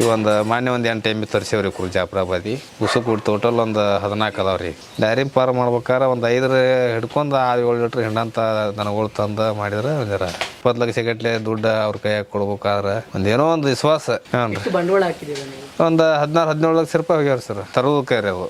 ಈ ಒಂದು ಮಾನ್ಯ ಒಂದು ಎಂಟು ಎಮ್ಮಿ ತರಿಸೇವ್ರಿ ಕುರು ಜಾಫ್ರಾಬಾದಿ ಉಸು ಕೂಡ ಟೋಟಲ್ ಒಂದು ಹದಿನಾಲ್ಕು ಅದಾವ್ರಿ. ಡೈರಿ ಫಾರ್ಮ್ ಮಾಡ್ಬೇಕಾರೆ ಒಂದು ಐದರ ಹಿಡ್ಕೊಂಡು ಆರು ಏಳು ಲೀಟ್ರ್ ಹಿಂಡಂತ ದನಗಳು ತಂದು ಮಾಡಿದ್ರೆ ಒಂದರ ಇಪ್ಪತ್ತು ಲಕ್ಷ ಗಟ್ಟಲೆ ದುಡ್ಡು ಅವ್ರ ಕೈಯಾಗ ಕೊಡ್ಬೇಕಾದ್ರೆ ಒಂದೇನೋ ಒಂದು ವಿಶ್ವಾಸ. ಹ್ಞೂ ರೀ ಎಷ್ಟು ಬಂಡವಾಳ ಹಾಕಿದ್ದೀರಾ ನೀವು? ಒಂದು ಹದಿನಾರು ಹದಿನೇಳು ಲಕ್ಷ ರೂಪಾಯಿ ಹೋಗ್ಯಾವ್ರಿ ಸರ್. ತರೋದಕ್ಕೆ ರೀ ಅವು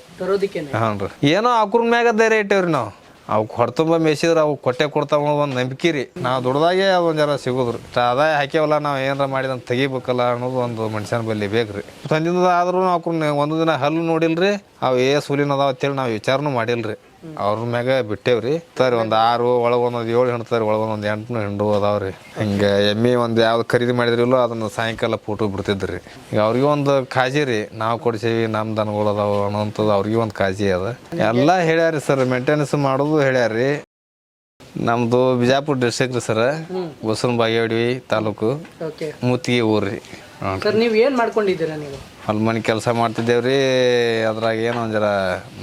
ಹ್ಞೂ ರೀ ಏನೋ ಅಕ್ರ ಮ್ಯಾಗ ಧೈರ್ಯ ಇಟ್ಟೇವ್ರಿ ನಾವು. ಅವಕ್ಕೆ ಹೊಡ್ತುಂಬ ಮೇಸಿದ್ರೆ ಅವು ಕೊಟ್ಟೆ ಕೊಡ್ತಾವ ಒಂದು ನಂಬಿಕೆ ರೀ. ನಾವು ದುಡ್ದಾಗೆ ಅದೊಂದು ಜರ ಸಿಗೋದ್ರಿ ಆದಾಯ ಹಾಕ್ಯಾವಲ್ಲ, ನಾವು ಏನಾರ ಮಾಡಿದಂತ ತೆಗಿಬೇಕಲ್ಲ ಅನ್ನೋದು ಒಂದು ಮನುಷ್ಯನ ಬಲ್ಲಿ ಬೇಕ್ರಿ. ತಂದಿಂದ ಆದರೂ ನಾವು ಒಂದು ದಿನ ಹಲ್ಲು ನೋಡಿಲ್ರಿ, ಅವು ಏ ಸೂಲಿನ ಅದಾವ ಅಂತೇಳಿ ನಾವು ವಿಚಾರನೂ ಮಾಡಿಲ್ರಿ. ಅವ್ರ ಮ್ಯಾಗ ಬಿಟ್ಟೇವ್ರಿ. ಸರ್ ಒಂದು ಆರು ಒಳಗೆ ಒಂದೊಂದು ಏಳು ಹಿಂಡ್ತಾರೆ ಒಳಗೆ ಒಂದೊಂದು ಎಂಟು ಹಿಂಡು ಅದಾವ್ರಿ. ಹಿಂಗೆ ಎಮ್ಮೆ ಒಂದು ಯಾವ್ದು ಖರೀದಿ ಮಾಡಿದ್ರಿಲ್ಲೋ ಅದನ್ನು ಸಾಯಂಕಾಲ ಫೋಟೋ ಬಿಡ್ತಿದ್ರಿ. ಈಗ ಅವ್ರಿಗೆ ಒಂದು ಕಾಜಿ ರೀ. ನಾವು ಕೊಡ್ಸೇವಿ ನಮ್ಮ ದನಗಳು ಅದಾವ ಅನ್ನೋಂಥದ್ದು ಅವ್ರಿಗೆ ಒಂದು ಕಾಜಿ ಅದ. ಎಲ್ಲ ಹೇಳ್ಯಾರಿ ಸರ್ ಮೇಂಟೆನೆನ್ಸ್ ಮಾಡೋದು ಹೇಳ್ಯಾರಿ. ನಮ್ದು ಬಿಜಾಪುರ ಡಿಸ್ಟ್ರಿಕ್ಟ್ ರೀ ಸರ್ ಬಸವನ ಬಾಗೇವಾಡಿ ತಾಲೂಕು ಮುತ್ತಿಗೆ ಊರ್ರಿ. ರೀ ಸರ್ ನೀವು ಏನು ಮಾಡ್ಕೊಂಡಿದ್ದೀರಾ ನೀವು? ಹೊಲ ಮನೆ ಕೆಲಸ ಮಾಡ್ತಿದ್ದೇವ್ರಿ. ಅದ್ರಾಗ ಏನೋ ಒಂದು ಜರ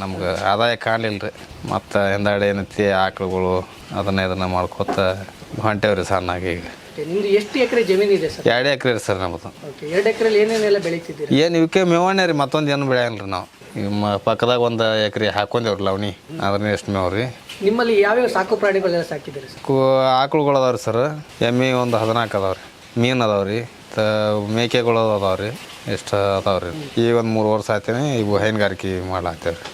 ನಮ್ಗೆ ಆದಾಯ ಕಾಣಲಿಲ್ಲ ರೀ ಮತ್ತು ಹಿಂದಾಡೆ ಏನೈತಿ ಆಕಳುಗಳು ಅದನ್ನ ಇದನ್ನ ಮಾಡ್ಕೋತ ಹೊಂಟೇವ್ರಿ ಸಣ್ಣಾಗಿ ಈಗ. ನಿಮ್ದು ಎಷ್ಟು ಎಕರೆ ಜಮೀನಿದೆ ಸರ್? ಎರಡು ಎಕರೆ ರೀ ಸರ್ ನಮ್ಮದು ಓಕೆ ಎರಡು ಎಕರೆಲಿ ಏನೇನೆಲ್ಲ ಬೆಳೀತಿದ್ದೀರಿ? ಏನು ಇವಕ್ಕೆ ಮೇವಣ್ಣೆ ರೀ ಮತ್ತೊಂದು ಏನು ಬೆಳೆಯಲ್ಲ ರೀ ನಾವು. ನಿಮ್ಮ ಮ ಪಕ್ಕದಾಗ ಒಂದು ಎಕರೆ ಹಾಕೊಂಡೇವ್ರಿ ಲವಣಿ ಅದ್ರನ್ನ ಎಷ್ಟು ಮೇವ್ರಿ. ರೀ ನಿಮ್ಮಲ್ಲಿ ಯಾವ್ಯಾವ ಸಾಕು ಪ್ರಾಣಿಗಳೆಲ್ಲ ಸಾಕಿದ್ದೀರಾ ಸರ್? ಕು ಆಕಳುಗಳು ಅದಾವ್ರಿ ಸರ್. ಎಮ್ಮೆ ಒಂದು ಹದಿನಾಲ್ಕು ಅದಾವ್ರಿ ಮೀನು ಅದಾವ್ರಿ. ತ ಮೇಕೆಗಳು ರೀ ಎಷ್ಟು ಅದಾವ್ರಿ ಈಗ ಒಂದು ಮೂರು ವರ್ಷ ಆಯ್ತೀನಿ ಈಗ ಹೈನುಗಾರಿಕೆ ಮಾಡ್ಲಾಗ್ತೇವೆ ರೀ.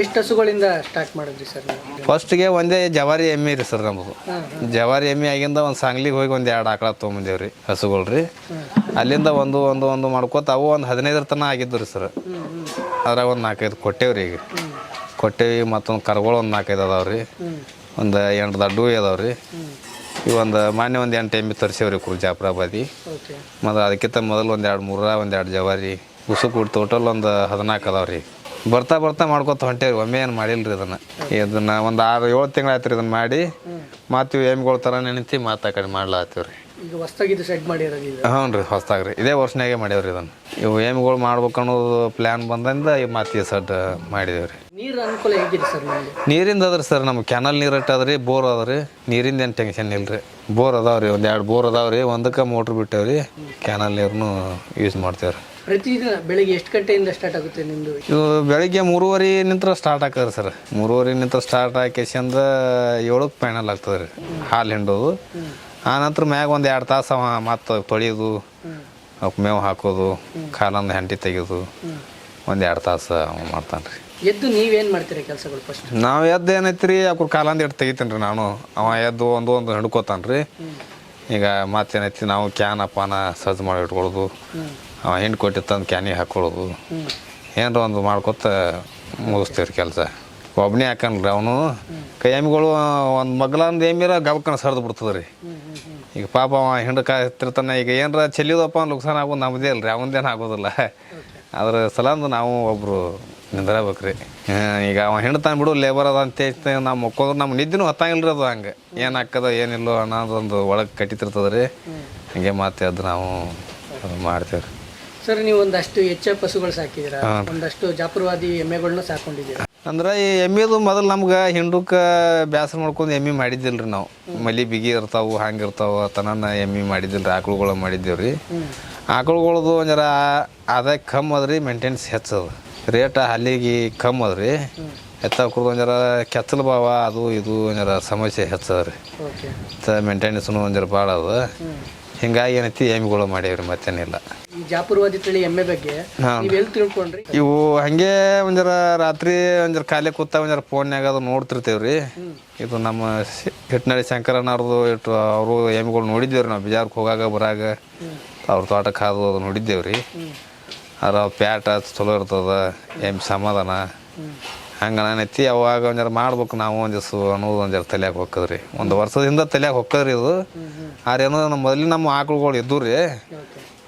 ಎಷ್ಟು ಹಸುಗಳಿಂದ ಸ್ಟಾರ್ಟ್ ಮಾಡಿದ್ರಿ ಸರ್ ನೀವು? ಫಸ್ಟ್ಗೆ ಒಂದೇ ಜವಾರಿ ಎಮ್ಮೆ ರೀ ಸರ್ ನಮ್ಮದು ಜವಾರಿ ಎಮ್ಮೆ ಆಗಿಂದ ಒಂದು ಸಾಂಗ್ಲಿಗೆ ಹೋಗಿ ಒಂದು ಎರಡು ಆಕಳ ತೊಗೊಂಬಂದೇವ್ರಿ ಹಸುಗಳು ರೀ. ಅಲ್ಲಿಂದ ಒಂದು ಒಂದು ಒಂದು ಮಾಡ್ಕೋತ ಅವು ಒಂದು ಹದಿನೈದರ ತನಕ ಆಗಿದ್ದು ರೀ ಸರ್. ಅದ್ರಾಗ ಒಂದು ನಾಲ್ಕೈದು ಕೊಟ್ಟೇವ್ರಿ ಈಗ. ಕೊಟ್ಟೇವಿ ಮತ್ತೊಂದು ಕರ್ಗಳು ಒಂದು ನಾಲ್ಕೈದು ಅದಾವ್ರಿ ಒಂದು ಎಂಟು ದಡ್ಡು ರೀ. ಈ ಒಂದು ಮಾನ್ಯ ಒಂದು ಎಂಟು ಎಮ್ಮೆ ತರಿಸೇವ್ರಿ ಕುರು ಜಾಫ್ರಾಬಾದಿ ಓಕೆ ಮತ್ತು ಅದಕ್ಕಿಂತ ಮೊದಲು ಒಂದು ಎರಡು ಮೂರ ಒಂದು ಎರಡು ಜವಾರಿ. ಉಸು ಕೂಡ ಟೋಟಲ್ ಒಂದು ಹದಿನಾಲ್ಕು ಅದಾವೆ ರೀ ಬರ್ತಾ ಬರ್ತಾ ಮಾಡ್ಕೊತ ಹೊಂಟೇವ್ರಿ ಒಮ್ಮೆ ಏನು ಮಾಡಿಲ್ಲ ರೀ ಇದನ್ನು. ಇದನ್ನು ಒಂದು ಆರು ಏಳು ತಿಂಗಳು ಆಯ್ತು ರೀ ಇದನ್ನು ಮಾಡಿ. ಮತ್ತು ಇವು ಎಮ್ಮೆಗಳ ಥರ ನೆನಿತಿ ಮತ್ತು ಆ ಕಡೆ ಮಾಡ್ಲಾತ್ತೀವಿ ರೀ ಈಗ ಹೊಸ್ದಾಗಿದ್ದು ಸೆಟ್ ಹ್ಞೂ ರೀ ಹೊಸ್ದಾಗ ರೀ ಇದೇ ವರ್ಷನಾಗೆ ಮಾಡೇವ್ರಿ ಇದನ್ನು. ಇವು ಏಮ್ಗಳು ಮಾಡ್ಬೇಕು ಅನ್ನೋದು ಪ್ಲ್ಯಾನ್ ಬಂದಿಂದ ಈ ಮಾತಿ ಸಡ್ ಮಾಡಿದೇವೆ ರೀ ನೀರು ಅನುಕೂಲ ಹೇಗಿದೆ ಸರ್ ನಿಮಗೆ ನೀರಿಂದ ಅದ್ರಿ ಸರ್ ನಮ್ಗೆ ಕೆನಲ್ ನೀರು ಇಟ್ಟು ಅದ್ರಿ ಬೋರ್ ಅದ ರೀ ನೀರಿಂದ ಏನು ಟೆನ್ಷನ್ ಇಲ್ಲ ರೀ ಬೋರ್ ಅದಾವ್ರಿ ಒಂದ್ ಎರಡು ಬೋರ್ ಅದಾವ್ರಿ ಒಂದಕ್ಕೆ ಮೋಟ್ರ್ ಬಿಟ್ಟೇವ್ರಿ ಕೆನಲ್ ನೀರ್ನು ಯೂಸ್ ಮಾಡ್ತೇವ್ರಿ. ಪ್ರತಿದಿನ ಬೆಳಿಗ್ಗೆ ಎಷ್ಟು ಗಂಟೆಯಿಂದ ಸ್ಟಾರ್ಟ್ ಆಗುತ್ತೆ ನಿಮ್ಮದು ಇದು ಬೆಳಿಗ್ಗೆ ಮೂರುವರೆ ನಿಂತ್ರ ಸ್ಟಾರ್ಟ್ ಆಗ್ತದೆ ಸರ್. ಮೂರುವರೆ ನಿಂತ್ರ ಸ್ಟಾರ್ಟ್ ಆಕೇಶಂದ ಏಳಕ್ಕೆ ಫೈನಲ್ ಆಗ್ತದೆ ರೀ ಹಾಲು ಹಿಂಡೋದು. ಆ ನಂತರ ಮ್ಯಾಗ ಒಂದು ಎರಡು ತಾಸು ಅವ ಮತ್ತು ತೊಳೆಯೋದು ಅವಕ್ಕೆ ಮೇವು ಹಾಕೋದು ಕಾಲಂದು ಹೆಂಡಿ ತೆಗೆಯೋದು ಒಂದು ಎರಡು ತಾಸು ಮಾಡ್ತಾನೆ ರೀ ಎದ್ದು ನೀವೇನು ಮಾಡ್ತೀರಾ ಕೆಲಸಗಳು ಫಸ್ಟ್ ನಾವು ಎದ್ದು ಏನೈತಿ ರೀ ಅವ್ರ ಕಾಲಂದ ಇಟ್ಟು ತೆಗಿತೀನಿ ರೀ ನಾನು. ಅವ ಎದ್ದು ಒಂದು ಒಂದು ಹಿಡ್ಕೋತಾನೆ ರೀ ಈಗ ಮತ್ತೇನೈತಿ ನಾವು ಕ್ಯಾನ್ ಪಾನ ಸಜ್ಜು ಮಾಡಿ ಇಟ್ಕೊಳ್ಳೋದು ಅವ ಹಿಂಡು ಕೊಟ್ಟು ತಂದು ಕ್ಯಾನಿಗೆ ಹಾಕ್ಕೊಳ್ಳೋದು ಏನರ ಒಂದು ಮಾಡ್ಕೊತ ಮುಗಿಸ್ತೀವಿ ರೀ ಕೆಲಸ. ಒಬ್ಬನೇ ಹಾಕನ್ರಿ ಅವನು. ಕೈ ಎಮ್ಮಿಗಳು ಒಂದು ಮಗ್ಲಂದು ಎಮ್ಮಿರ ಗಬಕ್ಕನ ಸರ್ದು ಬಿಡ್ತದೆ ರೀ ಈಗ ಪಾಪ ಅವ ಹಿಂಡು ಕಾಯ್ತಿರ್ತಾನೆ ಈಗ ಏನರ ಚೆಲ್ಲಿದಪ್ಪ ನುಕ್ಸಾನ ಆಗೋದು ನಮ್ಮದೇ ಅಲ್ರಿ ರೀ ಅವಂದೇನು ಆಗೋದಿಲ್ಲ. ಅದ್ರ ಸಲಂದು ನಾವು ಒಬ್ಬರು ನಿಂದಿರಬೇಕು ರೀ ಈಗ ಅವ ಹೆಣ್ತಾನ ಬಿಡು ಲೇಬರ್ ಅದ ಅಂತ ನಾವು ಮಕ್ಕೋದ್ರೆ ನಮ್ಮ ನಿದ್ದೆನೂ ಹತ್ತಂಗಿಲ್ಲ ರೀ ಅದು ಹಂಗೆ. ಏನು ಹಾಕದ ಏನಿಲ್ಲೋ ಅನ್ನೋದೊಂದು ಒಳಗೆ ಕಟ್ಟಿತಿರ್ತದೆ ರೀ ಹಂಗೆ ಮತ್ತೆ ಅದು ನಾವು ಮಾಡ್ತೇವೆ ರೀ ಸರ್ ನೀವು ಒಂದಷ್ಟು ಎಫ್ ಹಸುಗಳು ಸಾಕಿದ್ದೀರಾ ಒಂದಷ್ಟು ಜಾಪುರವಾದಿ ಎಮ್ಮೆಗಳನ್ನ ಸಾಕೊಂಡಿದ್ದೀರಾ ಅಂದ್ರೆ ಈ ಎಮ್ಮೆದು ಮೊದಲು ನಮ್ಗೆ ಹಿಂಡಕ್ಕೆ ಬ್ಯಾಸರ ಮಾಡ್ಕೊಂಡು ಎಮ್ಮೆ ಮಾಡಿದ್ದಿಲ್ಲ ರೀ ನಾವು ಮಲಿ ಬಿಗಿ ಇರ್ತಾವು ಹಂಗೆ ಇರ್ತಾವ ತನನ ಎಮ್ಮೆ ಮಾಡಿದ್ದಿಲ್ಲ ರೀ ಆಕಳುಗಳು ಮಾಡಿದ್ದೇವೆ ರೀ ಆಕಳುಗಳದು ಅಂದ್ರೆ ಆದಾಯ ಕಮ್ಮಿ ಅದ ರೀ ಮೇಂಟೆನೆನ್ಸ್ ಹೆಚ್ಚದ. ರೇಟ್ ಹಲ್ಲಿಗೆ ಕಮ್ಮಿ ಅದ ರೀ ಎತ್ತ ಕುಡ್ದು ಕೆತ್ತಲು ಭಾವ ಅದು ಇದು ಒಂಜರ ಸಮಸ್ಯೆ ಹೆಚ್ಚದ ರೀ ಮೇಂಟೆನೆನ್ಸ್ನು ಒಂಜರ ಜರ ಭಾಳ ಅದ. ಹಿಂಗಾಗಿ ಏನೈತಿ ಎಮ್ಮಿಗಳು ಮಾಡೇವ್ರಿ ಮತ್ತೇನಿಲ್ಲ. ಈ ಜಾಪುರವಾದಿ ತಳಿ ಎಮ್ಮೆ ಬಗ್ಗೆ ನೀವು ಎಲ್ಲಿ ತಿಳ್ಕೊಂಡ್ರಿ? ಇವು ಹಂಗೆ ಒಂದರ ರಾತ್ರಿ ಒಂದರ ಖಾಲಿ ಕೂತ ಒಂದರ ಫೋನ್ಯಾಗ ಅದು ನೋಡ್ತಿರ್ತೇವ್ರಿ. ಇದು ನಮ್ಮ ಹಿಟ್ನಳ್ಳಿ ಶಂಕರಣ್ಣವ್ರದ್ದು ಇಟ್ಟು ಅವರು ಎಮ್ಮೆಗಳು ನೋಡಿದ್ದೇವ್ರಿ ನಾವು ಬಿಜಾರ್ಗೆ ಹೋಗಾಗ ಬರಾಗ. ಅವ್ರ ತೋಟಕ್ಕೆ ಹಾದು ಅದು ನೋಡಿದ್ದೇವೆ ರೀ ಅದ್ರ ಪ್ಯಾಟ ಚಲೋ ಇರ್ತದ ಎಮ್ಮೆ ಸಮಾಧಾನ? ಹಂಗೆ ನಾನೈತಿ ಅವಾಗ ಒಂದರ ಮಾಡ್ಬೇಕು ನಾವು ಒಂದು ದಿವಸ ಅನ್ನೋದು ಒಂದರ ತಲೆಯಾಗ ಹೊಕ್ಕದ್ರಿ. ಒಂದು ವರ್ಷದಿಂದ ತಲೆಯಾಗ ಹೊಕ್ಕದ್ರಿ ಇದು. ಆರೇನೋ ನಮ್ಮ ಮೊದಲಿನ ನಮ್ಮ ಆಕಳುಗಳು ಇದ್ದು ರೀ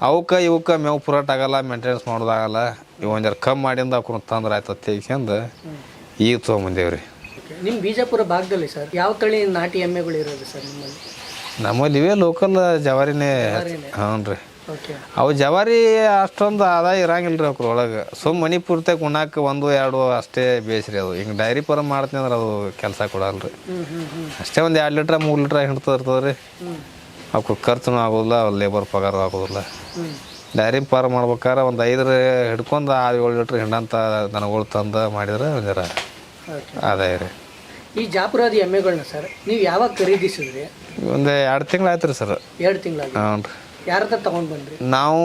ಅವಕ್ಕೆ ಇವಕ್ಕೆ ಮೇವು ಪುರಾಟ ಆಗಲ್ಲ ಮೇಂಟೆನೆನ್ಸ್ ಮಾಡೋದಾಗಲ್ಲ ಇವು ಒಂದು ಜರ ಕಮ್ಮಿ ಮಾಡಿಂದ ಅವ್ರು ತಂದ್ರೆ ಆಯ್ತು ತೆಗಿಸ್ಕೊಂಡು ಈಗ ತೊಗೊಂಬಂದೇವ್ರಿ ರೀ ನಿಮ್ಮ ಬಿಜಾಪುರ ಭಾಗದಲ್ಲಿ ಸರ್ ಯಾವ ತಳಿ ನಾಟಿ ಎಮ್ಮೆಗಳು ಇರೋದು ಸರ್ ನಿಮ್ಮಲ್ಲಿ? ನಮ್ಮಲ್ಲಿ ಇವೇ ಲೋಕಲ್ ಜವಾರಿನೇ. ಹ್ಞೂ ರೀ ಅವು ಜವಾರಿ ಅಷ್ಟೊಂದು ಆದಾಯ ಇರಂಗಿಲ್ಲ ರೀ ಅವ್ರ ಒಳಗೆ. ಸುಮ್ ಮನಿ ಪೂರ್ತಿ ಉಣ್ಣಾಕ ಒಂದು ಎರಡು ಅಷ್ಟೇ ಬೇಸ್ರಿ ಅದು. ಹಿಂಗೆ ಡೈರಿ ಫಾರ್ಮ್ ಮಾಡ್ತೀನಿ ಅಂದ್ರೆ ಅದು ಕೆಲಸ ಕೊಡಲ್ಲ ರೀ ಅಷ್ಟೇ ಒಂದು ಎರಡು ಲೀಟ್ರ ಮೂರು ಲೀಟ್ರ್ ಹಿಡ್ತಾ ಇರ್ತದೆ ರೀ ಅವ್ಕೆ ಖರ್ಚು ಆಗೋದಿಲ್ಲ ಲೇಬರ್ ಪಗಾರ ಆಗೋದಿಲ್ಲ. ಡೈರಿ ಫಾರ್ಮ್ ಮಾಡ್ಬೇಕಾದ್ರೆ ಒಂದು ಐದರ ಹಿಡ್ಕೊಂಡು ಆರು ಏಳು ಲೀಟ್ರ್ ಹಿಂಡಂತ ದನಗಳು ತಂದು ಮಾಡಿದ್ರೆ ಓಕೆ ಆದಾಯ ರೀ. ಈ ಜಾಪುರಾದಿ ಎಮ್ಮೆಗಳನ್ನ ಸರ್ ನೀವು ಯಾವಾಗ ಖರೀದಿಸಿದ್ರಿ? ಒಂದು ಎರಡು ತಿಂಗಳು ಆಯ್ತು ರೀ ಸರ್. ಎರಡು ತಿಂಗಳು ಹ್ಞೂ ರೀ ಯಾರ ಹತ್ರ ತಗೊಂಡ್ ಬಂದ್ರಿ? ನಾವು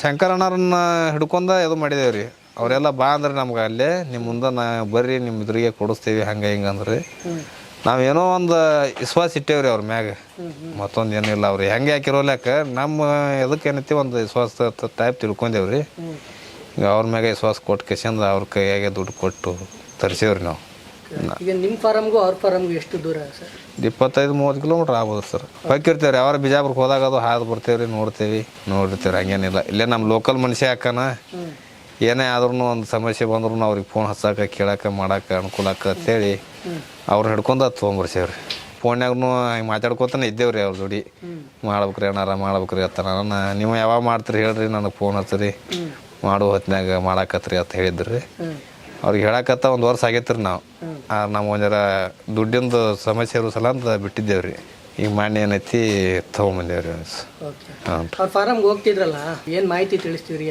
ಶಂಕರಣ್ಣರನ್ನ ಹಿಡ್ಕೊಂಡ ಇದು ಮಾಡಿದೇವೆ ರೀ. ಅವರೆಲ್ಲ ಬಾ ಅಂದ್ರೆ ನಮ್ಗೆ ಅಲ್ಲೇ ನಿಮ್ಮ ಮುಂದೆ ನಾ ಬರ್ರಿ ನಿಮ್ಮ ಎದುರಿಗೆ ಕೊಡಿಸ್ತೀವಿ ಹಂಗೆ ಹಿಂಗೆ ಅಂದ್ರೆ ನಾವೇನೋ ಒಂದು ವಿಶ್ವಾಸ ಇಟ್ಟೇವ್ರಿ ಅವ್ರ ಮ್ಯಾಗ. ಮತ್ತೊಂದು ಏನಿಲ್ಲ ಅವ್ರು. ಹೆಂಗೆ ಹಾಕಿರೋಲ್ಯಾಕ ನಮ್ಮ ಎದಕ್ಕೆ ಏನೈತಿ ಒಂದು ವಿಶ್ವಾಸ ಟೈಪ್ ತಿಳ್ಕೊಂಡೇವ್ರಿ ಈಗ ಅವ್ರ ಮ್ಯಾಗ ವಿಶ್ವಾಸ ಕೊಟ್ಟು ಕೆಸಂದ ಅವ್ರ ಕೈಯಾಗೆ ದುಡ್ಡು ಕೊಟ್ಟು ತರಿಸೇವ್ರಿ ನಾವು. ಈಗ ನಿಮ್ಮ ಫಾರಮ್ಗೂ ಅವ್ರ ಫಾರಮ್ಗೂ ಎಷ್ಟು ದೂರ ಸರ್? ಇಪ್ಪತ್ತೈದು ಮೂವತ್ತು ಕಿಲೋಮೀಟ್ರ್ ಆಗ್ಬೋದು ಸರ್ ಹೋಗಿರ್ತೇವೆ ರೀ ಯಾವಾಗ ಬಿಜಾಪುರಕ್ಕೆ ಹೋದಾಗ ಅದು ಹಾದು ಬರ್ತೀವಿ ರೀ ನೋಡ್ತೀವಿ. ನೋಡಿರ್ತೀವಿ ಹಂಗೇನಿಲ್ಲ. ಇಲ್ಲೇ ನಮ್ಮ ಲೋಕಲ್ ಮನುಷ್ಯ ಹಾಕನ ಏನೇ ಆದ್ರೂ ಒಂದು ಸಮಸ್ಯೆ ಬಂದ್ರೂ ಅವ್ರಿಗೆ ಫೋನ್ ಹಚ್ಚಾಕ ಕೇಳಾಕ ಮಾಡಕ್ಕೆ ಅನುಕೂಲ ಆಕ ಅಂತೇಳಿ ಅವ್ರು ಹಿಡ್ಕೊಂಡು ಅದು ತೊಗೊಂಬರ್ಸೇವ್ರಿ. ಫೋನ್ಯಾಗೂ ಹಿಂಗೆ ಮಾತಾಡ್ಕೊತಾನೆ ರೀ ಅವ್ರ ಜೋಡಿ. ಮಾಡ್ಬೇಕ್ರಿ ಅಣ್ಣಾರ ಮಾಡ್ಬೇಕ್ರಿ ಅತ್ತ ನಾನು ನೀವು ಯಾವಾಗ ಮಾಡ್ತೀರಿ ಹೇಳ್ರಿ ನನಗೆ ಫೋನ್ ಹಚ್ಚಿರಿ. ಮಾಡೋ ಹೊತ್ನ್ಯಾಗ ಮಾಡಾಕತ್ರಿ ಅಂತ ಹೇಳಿದ್ರಿ. ಅವ್ರಿಗೆ ಹೇಳಕತ್ತ ಒಂದು ವರ್ಷ ಆಗೈತ್ರಿ ನಾವು. ನಮ್ಮ ಒಂದರ ದುಡ್ಡಿಂದು ಸಮಸ್ಯೆ ಇರೋ ಸಲ ಅಂತ ಬಿಟ್ಟಿದ್ದೇವ್ರಿ. ಈಗ ಮಾನ್ಯ ಏನೈತಿ ತೊಗೊಂಬಂದೇವ್ರಿ ಹಾಂ ಫಾರಂ ಫಾರಮ್ಗೆ ಹೋಗ್ತಿದ್ರಲ್ಲ ಏನು ಮಾಹಿತಿ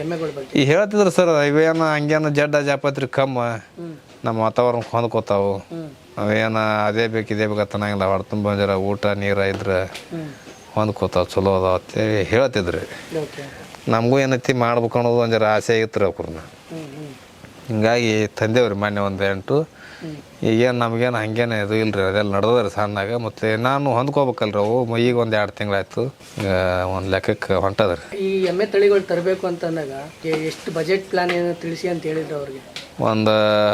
ಎಮ್ಮೆಗಳ ಬಗ್ಗೆ? ಈಗ ಹೇಳ್ತಿದ್ರು ಸರ್ ಇವೇನು ಹಂಗೇನು ಜಡ್ಡ ಜಾಪತ್ರಿ ಕಮ್ಮ ನಮ್ಮ ವಾತಾವರಣಕ್ಕೆ ಹೊಂದ್ಕೋತಾವು. ಅವೇನು ಅದೇ ಬೇಕು ಇದೇ ಬೇಕು ನಂಗಿಲ್ಲ ಹೊರ ತುಂಬ ಜರ ಊಟ ನೀರ ಇದ್ರೆ ಹೊಂದ್ಕೋತಾವ್ ಚಲೋ ಅದಾವ ಅಂತೇಳಿ ಹೇಳ್ತಿದ್ರಿ. ನಮಗೂ ಏನೈತಿ ಮಾಡ್ಬೇಕು ಅನ್ನೋದು ಒಂದು ಜರ ಆಸೆ ಆಗಿತ್ತು ರೀ ಅವ್ರನ್ನ ಹಿಂಗಾಗಿ ತಂದೇವ್ರಿ ಮೊನ್ನೆ ಒಂದು ಎಂಟು. ಈಗೇನು ನಮಗೇನು ಹಂಗೇನು ಇದು ಇಲ್ರಿ ಅದೆಲ್ಲ ನಡೆದ್ರಿ ಸಣ್ಣಾಗ. ಮತ್ತು ನಾನು ಹೊಂದ್ಕೋಬೇಕಲ್ರಿ ಅವು. ಈಗ ಒಂದು ಎರಡು ತಿಂಗಳಾಯ್ತು. ಒಂದು ಲೆಕ್ಕಕ್ಕೆ ಹೊಂಟದ್ರಿ. ಈ ಎಮ್ಮೆ ತಳಿಗಳು ತರಬೇಕು ಅಂತಂದಾಗ ಎಷ್ಟು ಬಜೆಟ್ ಪ್ಲಾನ್ ಏನು ತಿಳಿಸಿ ಅಂತ ಹೇಳಿದ್ರು ಅವ್ರಿಗೆ? ಒಂದು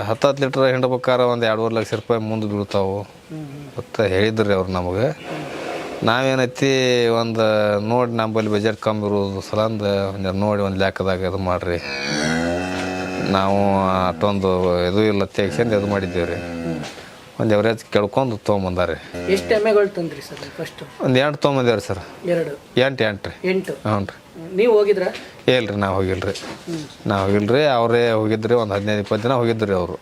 ಹತ್ತು ಹತ್ತು ಲೀಟ್ರ್ ಹಿಂಡ್ಬೇಕಾದ್ರೆ ಒಂದು ಎರಡೂವರೆ ಲಕ್ಷ ರೂಪಾಯಿ ಮುಂದೆ ಬೀಳ್ತಾವು. ಮತ್ತು ಹೇಳಿದ್ರು ಅವ್ರು ನಮಗೆ. ನಾವೇನೈತಿ ಒಂದು ನೋಡಿ ನಂಬಲ್ಲಿ ಬಜೆಟ್ ಕಮ್ಮಿ ಇರೋದು ಸಲಂದ ನೋಡಿ ಒಂದು ಲೆಕ್ಕದಾಗ ಇದು ಮಾಡಿರಿ. ನಾವು ಅಷ್ಟೊಂದು ಇದು ಇಲ್ಲ ತೆಗ್ಸ್ಕೊಂಡು ಇದು ಮಾಡಿದ್ದೀವಿ ರೀ ಒಂದು ಎವರೇಜ್ ಕೇಳ್ಕೊಂಡು ತೊಗೊಂಬಂದಾರೆ ಎಷ್ಟು ಎಮ್ಮೆಗಳು ತಂದ್ರಿ ಸರ್ ಫಸ್ಟ್ ಒಂದು ಎಂಟು ತೊಗೊಂಬಂದೇವ್ರಿ ಸರ್. ಎರಡು. ಎಂಟು ಎಂಟು ರೀ ಎಂಟು? ಹ್ಞೂ ರೀ ನೀವು ಹೋಗಿದ್ರೆ? ಇಲ್ರಿ ನಾವು ಹೋಗಿಲ್ರಿ. ನಾವು ಹೋಗಿಲ್ರಿ ಅವರೇ ಹೋಗಿದ್ರಿ ಒಂದು ಹದಿನೈದು ಇಪ್ಪತ್ತು ದಿನ ಹೋಗಿದ್ರಿ ಅವರು.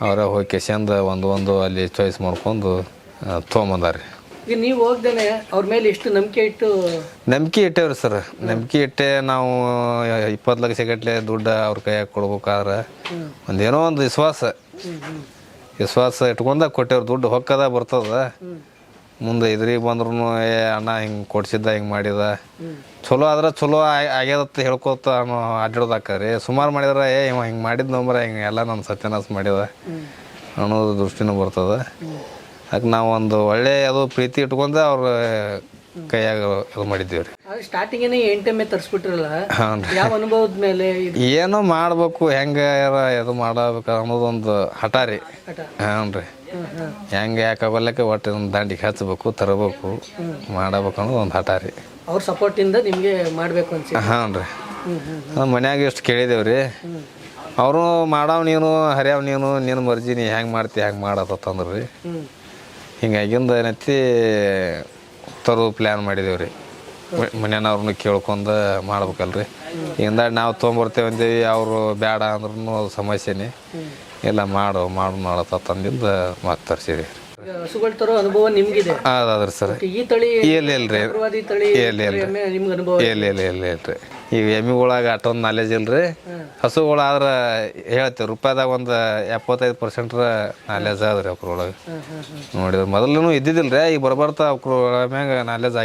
ಅವರೇ ಹೋಗಿ ಕೆಸಂದ ಒಂದು ಒಂದು ಅಲ್ಲಿ ಚಾಯ್ಸ್ ಮಾಡ್ಕೊಂಡು ತೊಗೊಂಬಂದಾರೆ ನೀವು ಹೋಗ್ದೇನೆ ಅವ್ರ ಮೇಲೆ ಎಷ್ಟು ನಂಬಿಕೆ ಇಟ್ಟು ಇಟ್ಟೇವ್ರಿ ಸರ್. ನಂಬಿಕೆ ಇಟ್ಟೆ ನಾವು ಇಪ್ಪತ್ತು ಲಕ್ಷ ಗಟ್ಟಲೆ ದುಡ್ಡು ಅವ್ರ ಕೈಯಾಗ ಕೊಡ್ಬೇಕಾದ್ರೆ ಒಂದೇನೋ ಒಂದು ವಿಶ್ವಾಸ. ವಿಶ್ವಾಸ ಇಟ್ಕೊಂಡ ಕೊಟ್ಟೇವ್ರ ದುಡ್ಡು ಹೊಕ್ಕದ ಬರ್ತದ. ಮುಂದೆ ಇದ್ರಿಗೆ ಬಂದ್ರು ಏ, ಅಣ್ಣ, ಹಿಂಗೆ ಕೊಡ್ಸಿದ್ದ, ಹಿಂಗೆ ಮಾಡಿದ. ಚಲೋ ಆದ್ರೆ ಚಲೋ ಆಗ್- ಆಗ್ಯದತ್ತ ಹೇಳ್ಕೊತ ಅಡ್ಡಾಡೋದಾಕ್ರಿ ಸುಮಾರು ಮಾಡಿದ್ರೆ, ಏ, ಇವ ಹಿಂಗೆ ಮಾಡಿದ್ ನಂಬರ ಹಿಂಗೆ ಎಲ್ಲ ನನ್ನ ಸತ್ಯನಾಶ ಮಾಡಿದ. ಅನ್ನೋದು ದೃಷ್ಟಿನೂ ಬರ್ತದ. ಅದಕ್ಕೆ ನಾವು ಒಂದು ಒಳ್ಳೆ ಅದು ಪ್ರೀತಿ ಇಟ್ಕೊಂಡು ಅವ್ರ ಕೈಯಾಗ ಇದು ಮಾಡಿದ್ದೀವಿ ರೀ. ಸ್ಟಾರ್ಟಿಂಗೇನೆ ತರಿಸ್ಬಿಟ್ರಲ್ಲ ಯಾವ ಅನುಭವದ ಮೇಲೆ ಏನೋ ಮಾಡ್ಬೇಕು ಹೆಂಗೆ ಇದು ಮಾಡಬೇಕು ಅನ್ನೋದೊಂದು ಹಠ ರೀ. ಹ್ಞೂ ರೀ. ಹೆಂಗೆ ಹ್ಮ್. ಹೆಂಗೆ ಯಾಕಾಗಲ್ಲಕ್ಕೆ ಒಟ್ಟು ಒಂದು ದಾಂಡಿಗೆ ಹಚ್ಚಬೇಕು ತರಬೇಕು ಮಾಡಬೇಕು ಅನ್ನೋದು ಒಂದು ಹಠ ರೀ. ಅವ್ರ ಸಪೋರ್ಟಿಂದ ನಿಮಗೆ ಮಾಡಬೇಕು ಅಂತ ಹಾಂ ರೀ. ಮನ್ಯಾಗ ಎಷ್ಟು ಕೇಳಿದೇವ್ ರೀ. ಅವರು ಮಾಡಾವ್ ನೀನು ಹರಿಯಾವ್ ನೀನು ನಿನ್ನ ಮರ್ಜಿ ನೀ ಹೆಂಗೆ ಮಾಡ್ತಿ ಹೆಂಗೆ ಮಾಡತ್ತಂದ್ರೆ ರೀ. ಹಿಂಗಾಗಿಂದ ಏನೈತಿ ತರೋ ಪ್ಲ್ಯಾನ್ ಮಾಡಿದೇವೆ ರೀ ಮನೆಯವ್ರನ್ನ ಕೇಳ್ಕೊಂಡು ಮಾಡ್ಬೇಕಲ್ರಿ. ಹಿಂದ ನಾವು ತೊಗೊಂಬರ್ತೇವೆ ಅಂದೇವಿ ಅವರು ಬೇಡ ಅಂದ್ರೂ ಸಮಸ್ಯೆನೇ. ಎಲ್ಲ ಇಲ್ಲ ಮಾಡು ಮಾಡು ಮಾಡತ್ತ ತಂದಿಂದ ಮತ್ತೆ ತರ್ಸಿರಿ ಹಸುಗಳು ತರೋ ಅನುಭವ ನಿಮ್ಗಿದೆ? ಅದಾದ್ರಿ ಸರ್. ಈ ತಳಿ ಇಲ್ಲ ಇಲ್ರಿ ಇಲ್ಲ ಇಲ್ಲ ಇಲ್ಲ ಇಲ್ಲ ಇಲ್ರಿ ಈಗ ಎಮ್ಮಿಗಳಾಗ ಅಷ್ಟೊಂದು ನಾಲೆಜ್ ಇಲ್ರಿ. ರೀ ಹಸುಗಳಾದ್ರೆ ಹೇಳ್ತೀವಿ ರೂಪಾಯಿದಾಗ ಒಂದು ಎಪ್ಪತ್ತೈದು ಪರ್ಸೆಂಟ್ರ ನಾಲೆಜ್ ಅದ ಹ್ಮ್ ಹ್ಮ್ ನೋಡಿದ್ರೆ ಮೊದಲು ಇದ್ದಿದ್ದಿಲ್ರಿ ಈಗ ಬರ್ಬರ್ತಾ ಅವ್ರ ಮ್ಯಾಗ ನಾಲೆಜ್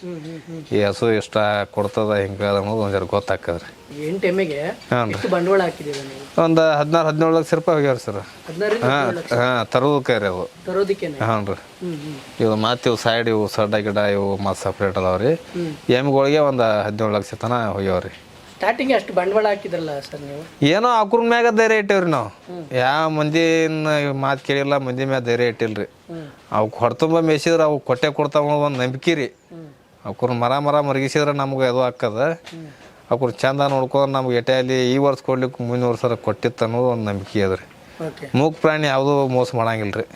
ಹ್ಮ್ ಹ್ಮ್ ಈ ಹಸು ಇಷ್ಟ ಕೊಡ್ತದ ಹಿಂಗೆ ಅನ್ನೋದು ಒಂದು ಜರ ಗೊತ್ತಾಕದ್ರಿ ಎಂಟು ಎಮ್ಮೆಗೆ ಹಾಂ. ಎಷ್ಟು ಬಂಡವಾಳ ಹಾಕಿದ್ದೀರಾ ನೀವು? ಒಂದು ಹದಿನಾರು ಹದಿನೇಳು ಲಕ್ಷ ರೂಪಾಯಿ ಹೋಗ್ಯಾವ ಸರ್. ಹದಿನಾರರಿಂದ ಹಾಂ ಹಾಂ ತರೋದಕ್ಕೆ ರೀ ಅದು ತರೋದಕ್ಕೇನೆ? ಹಾಂ ರೀ. ಹ್ಮ್ ಹ್ಮ್. ಇವು ಮತ್ತೆ ಇವು ಸೈಡ್ ಇವು ಸಡ್ಡ ಗಿಡ ಇವು ಮತ್ತೆ ಸಪ್ರೇಟ್ ಅದಾವ ರೀ. ಹ್ಮ್. ಎಮ್ಮಿಗಳಿಗೆ ಒಂದು ಹದಿನೇಳು ಲಕ್ಷ ತನ ಹೋಗ್ಯಾವ್ರಿ ಸ್ಟಾರ್ಟಿಂಗ್ ಅಷ್ಟು ಬಂಡವಾಳ ಹಾಕಿದ್ರಲ್ಲ ಸರ್ ನೀವು? ಏನೋ ಅಕ್ರ ಮ್ಯಾಗ ಧೈರ್ಯ ಇಟ್ಟೇವ್ರಿ ನಾವು. ಯಾವ ಮಂದಿನ ಮಾತು ಕೇಳಿಲ್ಲ ಮಂದಿ ಮ್ಯಾಗ ಧೈರ್ಯ ಇಟ್ಟಿಲ್ರಿ. ಅವು ಅವಕ್ಕೆ ಹೊರತುಂಬ ಮೇಯಿಸಿದ್ರೆ ಅವು ಕೊಟ್ಟೆ ಕೊಡ್ತಾವ ಒಂದು ನಂಬಿಕೆ ರೀ. ಅವ್ರ ಮರ ಮರ ಮರಗಿಸಿದ್ರೆ ನಮ್ಗೆ ಅದು ಹಾಕದ ಅವ್ರ ಚಂದ ನೋಡ್ಕೊಂಡು ನಮ್ಗೆ ಎಟೆಯಲ್ಲಿ ಈ ವರ್ಷ ಕೊಡ್ಲಿಕ್ಕೆ ಮುಂದಿನ ವರ್ಷ ಕೊಟ್ಟಿತ್ತು ಅನ್ನೋದು ಒಂದು ನಂಬಿಕೆ ಅದ ರೀ. ಮೂಕ್ ಪ್ರಾಣಿ ಯಾವುದೂ ಮೋಸ ಮಾಡಂಗಿಲ್ಲ ರೀ.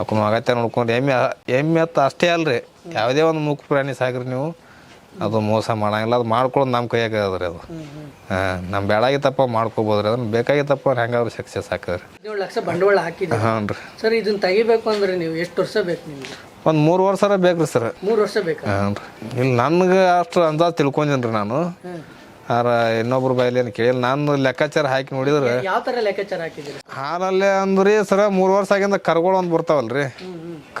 ಅವ್ನ ಅಗತ್ಯ ನೋಡ್ಕೊಂಡು ಎಮ್ಮೆ ಎಮ್ಮೆ ಅತ್ತ ಅಷ್ಟೇ ಅಲ್ರಿ. ಯಾವುದೇ ಒಂದು ಮೂಕ್ ಪ್ರಾಣಿ ಸಾಕ್ರಿ ನೀವು ಅದು ಮೋಸ ಮಾಡಂಗಿಲ್ಲ ಅದು ಮಾಡ್ಕೊಳ್ಳೋದು ನಮ್ಮ ಕೈಯಾಗ ಅದ ರೀ ಅದು. ಹಾಂ ನಮ್ಮ ಬೇಡಾಗಿತ್ತಪ್ಪ ಮಾಡ್ಕೋಬೋದು ರೀ ತಪ್ಪ ಬೇಕಾಗಿತ್ತಪ್ಪ ಹೆಂಗಾದ್ರು ಸಕ್ಸಸ್ ಹಾಕದ್ರಿ ಲಕ್ಷ ಬಂಡವಾಳ ಹಾಕಿದ್ರಿ ಹಾಂ ರೀ. ಸರ್ ಇದನ್ನ ತೆಗಿಬೇಕು ಅಂದ್ರೆ ನೀವು ಎಷ್ಟು ವರ್ಷ ಬೇಕು ನಿಮ್ಗೆ? ಒಂದು ಮೂರು ವರ್ಷ ಬೇಕು ರೀ ಸರ್. ಮೂರು ವರ್ಷ ಬೇಕು? ಹಾಂ ರೀ. ಇಲ್ಲಿ ನನ್ಗೆ ಅಷ್ಟು ಅಂದಾಜು ತಿಳ್ಕೊಂಡೀನಿ ರೀ ನಾನು. ಆರ ಇನ್ನೊಬ್ರು ಬಾಯಲ್ಲಿ ಏನು ಕೇಳಿಲ್ಲ. ನಾನು ಲೆಕ್ಕಾಚಾರ ಹಾಕಿ ನೋಡಿದ್ರೆ ಯಾವ ಥರ ಲೆಕ್ಕಾಚಾರ ಹಾಕಿದ್ದೀರಿ? ಹಾಲಲ್ಲೇ ಅಂದ್ರಿ ಸರ ಮೂರು ವರ್ಷ ಆಗಿಂದ ಕರ್ಗಳು ಒಂದು ಬರ್ತಾವಲ್ರಿ.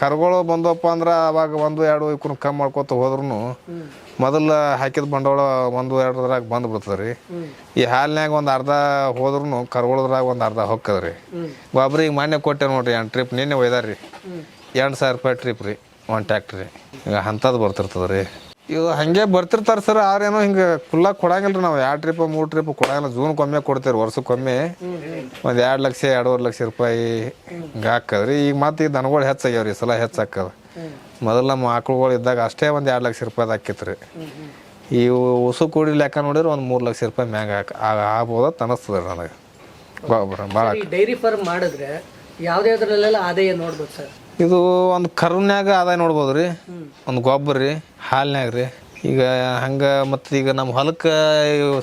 ಕರ್ಗಳು ಬಂದಪ್ಪ ಅಂದ್ರೆ ಅವಾಗ ಒಂದು ಎರಡು ಇವ್ರನ್ನ ಕಮ್ಮಿ ಮಾಡ್ಕೊತ ಹೋದ್ರು ಮೊದಲು ಹಾಕಿದ ಬಂಡವಾಳ ಒಂದು ಎರಡರಾಗ ಬಂದು ಬಿಡ್ತದ್ರಿ. ರೀ ಈ ಹಾಲಿನ್ಯಾಗ ಒಂದು ಅರ್ಧ ಹೋದ್ರು ಕರ್ಗೊಳದ್ರಾಗ ಒಂದು ಅರ್ಧ ಹೊಕ್ಕದ್ರಿ. ಈಗ ಮೊನ್ನೆ ಕೊಟ್ಟೆ ನೋಡ್ರಿ ಎಂಟು ಟ್ರಿಪ್ ನಿನ್ನೆ ಒಯ್ದಾರ್ರಿ. ಎಂಟು ಸಾವಿರ ರೂಪಾಯಿ ಟ್ರಿಪ್ ರೀ ಒಂದು ಟ್ಯಾಕ್ಟ್ರಿ. ಈಗ ಅಂಥದ್ದು ಬರ್ತಿರ್ತದೆ ರೀ ಇವು ಹಂಗೆ ಬರ್ತಿರ್ತಾರೆ ಸರ್ ಆರೇನೋ ಹಿಂಗೆ ಕುಲ್ಲಾಗ ಕೊಡಂಗಿಲ್ಲ ರೀ ನಾವು. ಎರಡು ಟ್ರಿಪ್ ಮೂರು ಟ್ರಿಪ್ ಕೊಡಂಗಿಲ್ಲ. ಜೂನ್ಕೊಮ್ಮೆ ಕೊಡ್ತೀರಿ ವರ್ಷಕ್ಕೊಮ್ಮೆ. ಒಂದು ಎರಡು ಲಕ್ಷ, ಎರಡೂವರೆ ಲಕ್ಷ ರೂಪಾಯಿ ಹಿಂಗೆ ಹಾಕದ್ರಿ. ಈಗ ಮತ್ತೆ ಈ ದನಗಳು ಹೆಚ್ಚಾಗ್ಯಾವ ರೀ ಸಲ ಹೆಚ್ಚಾಕದ ಮೊದಲು ನಮ್ಮ ಆಕಳುಗಳು ಇದ್ದಾಗ ಅಷ್ಟೇ ಒಂದು ಎರಡು ಲಕ್ಷ ರೂಪಾಯಿ ಹಾಕಿತ್ರಿ. ಈ ಉಸು ಕೂಡಿ ಲೆಕ್ಕ ನೋಡಿದ್ರೆ ಒಂದು ಮೂರು ಲಕ್ಷ ರೂಪಾಯಿ ಮ್ಯಾಗ ಹಾಕ ಆಗ್ಬೋದತ್ ಅನ್ನಿಸ್ತದೆ ನನಗೆ. ಭಾಳ ಭಾಳ ಡೈರಿ ಫಾರ್ಮ್ ಮಾಡಿದ್ರೆ ಯಾವ್ದ್ಯಾವ್ದ್ರಲ್ಲೆಲ್ಲ ಆದಾಯ ನೋಡ್ಬೋದು ಸರ್ ಇದು ಒಂದು ಕರುನ್ಯಾಗ ಆದಾಯ ನೋಡ್ಬೋದು ರೀ. ಒಂದು ಗೊಬ್ಬರ ರೀ ಹಾಲಿನ್ಯಾಗ ರೀ. ಈಗ ಹಂಗೆ ಮತ್ತು ಈಗ ನಮ್ಮ ಹೊಲಕ್ಕೆ